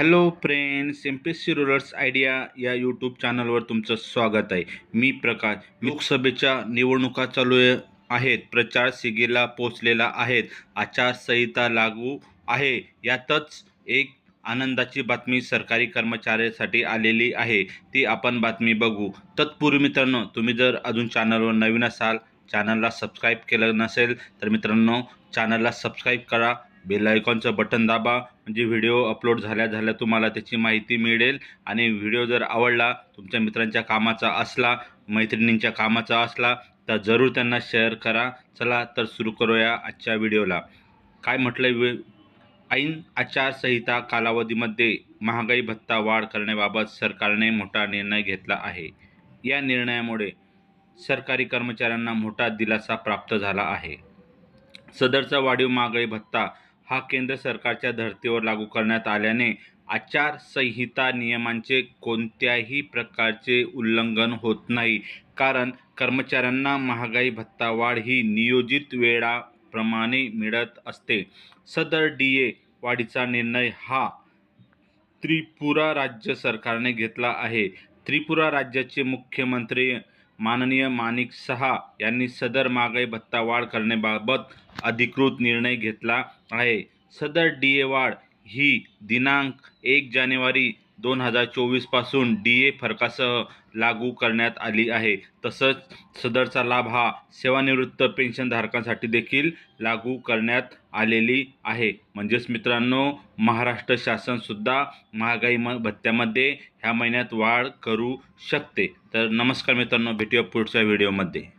Hello friends M P S C rurals idea या YouTube चॅनलवर तुमचं स्वागत आहे. मी प्रकाश. लोकसभेच्या निवडणुका चालू आहेत. प्रचार सिगीला पोचलेला आहेत. आचारसंहिता लागू आहे. यातच एक आनंदाची बातमी सरकारी कर्मचाऱ्यासाठी आलेली आहे. ती आपण बातमी बघू. तत्पूर्वी मित्रांनो तुम्ही जर अजून चॅनलवर नवीन असाल चॅनलला सबस्क्राईब केलं नसेल तर मित्रांनो चॅनलला सबस्क्राईब करा. बेल आयकॉनचं बटन दाबा. म्हणजे व्हिडिओ अपलोड झाल्या झाल्या तुम्हाला त्याची माहिती मिळेल. आणि व्हिडिओ जर आवडला तुमच्या मित्रांच्या कामाचा असला मैत्रिणींच्या कामाचा असला तर जरूर त्यांना शेअर करा. चला तर सुरू करूया आजच्या व्हिडिओला. काय म्हटलं ऐन आचारसंहिता कालावधीमध्ये महागाई भत्ता वाढ करण्याबाबत सरकारने मोठा निर्णय घेतला आहे. या निर्णयामुळे सरकारी कर्मचाऱ्यांना मोठा दिलासा प्राप्त झाला आहे. सदरचा वाढीव महागाई भत्ता हा केंद्र सरकारच्या धर्तीवर लागू करण्यात आल्याने आचारसंहिता नियमांचे कोणत्याही प्रकारचे उल्लंघन होत नाही. कारण कर्मचाऱ्यांना महागाई भत्ता वाढ ही नियोजित वेळाप्रमाणे मिळत असते. सदर डी ए वाढीचा निर्णय हा त्रिपुरा राज्य सरकारने घेतला आहे. त्रिपुरा राज्याचे मुख्यमंत्री माननीय माणिक सहा यांनी सदर महागाई भत्ता वाढ करण्याबाबत अधिकृत निर्णय घेतला आहे. सदर डी ए वाढ ही दिनांक एक जानेवारी दोन हजार चोवीसपासून डी ए फरकासह लागू करण्यात आली आहे. तसंच सदरचा लाभ हा सेवानिवृत्त पेन्शनधारकांसाठी देखील लागू करण्यात आलेली आहे. म्हणजेच मित्रांनो महाराष्ट्र शासनसुद्धा महागाई म भत्त्यामध्ये ह्या महिन्यात वाढ करू शकते. तर नमस्कार मित्रांनो भेटूया पुढच्या व्हिडिओमध्ये.